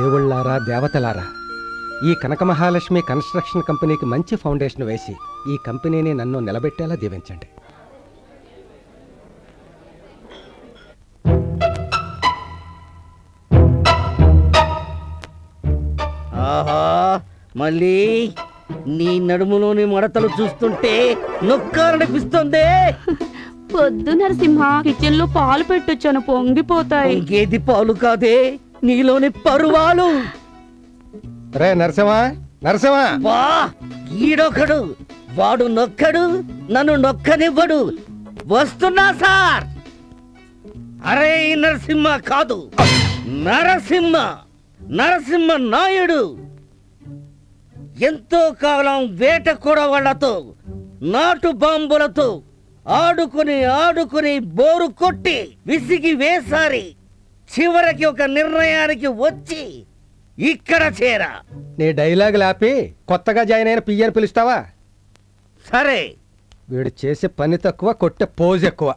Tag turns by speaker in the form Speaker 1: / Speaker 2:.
Speaker 1: దేవుళ్ళారా దేవతలారా? ఈ కనక మహాలక్ష్మి కన్స్ట్రక్షన్ కంపెనీకి మంచి ఫౌండేషన్ వేసి ఈ కంపెనీని నన్ను నిలబెట్టేలా దీవించండి.
Speaker 2: ఆహా మళ్ళీ నీ నడుములోని మడతలు చూస్తుంటే నొక్కాలనిపిస్తుంది
Speaker 3: పొద్దు నరసింహ కిచెన్లో పాలు పెట్టొచ్చాను పొంగిపోతాయి.
Speaker 2: ఇంకేది పాలు కాదే. నీలోని పరువాలు.
Speaker 1: రే నరసింహ నరసింహ.
Speaker 2: వా ఈడొకడు వాడు నొక్కడు నన్ను నొక్కనివ్వడు. వస్తున్నా సార్. అరే ఈ నరసింహ కాదు. నరసింహ నరసింహ నాయుడు. ఎంతో కాలం వేట వాళ్ళతో నాటు బాంబులతో ఆడుకుని ఆడుకుని బోరు కొట్టి విసిగి వేసారి చివరికి ఒక నిర్ణయానికి వచ్చి ఇక్కడ చేరా.
Speaker 1: నీ డైలాగ్ లాపి కొత్తగా జాయిన్ అయిన పియ్యని పిలుస్తావా?
Speaker 2: సరే.
Speaker 1: వీడు చేసే పని తక్కువ కొట్టే పోజ్ ఎక్కువ.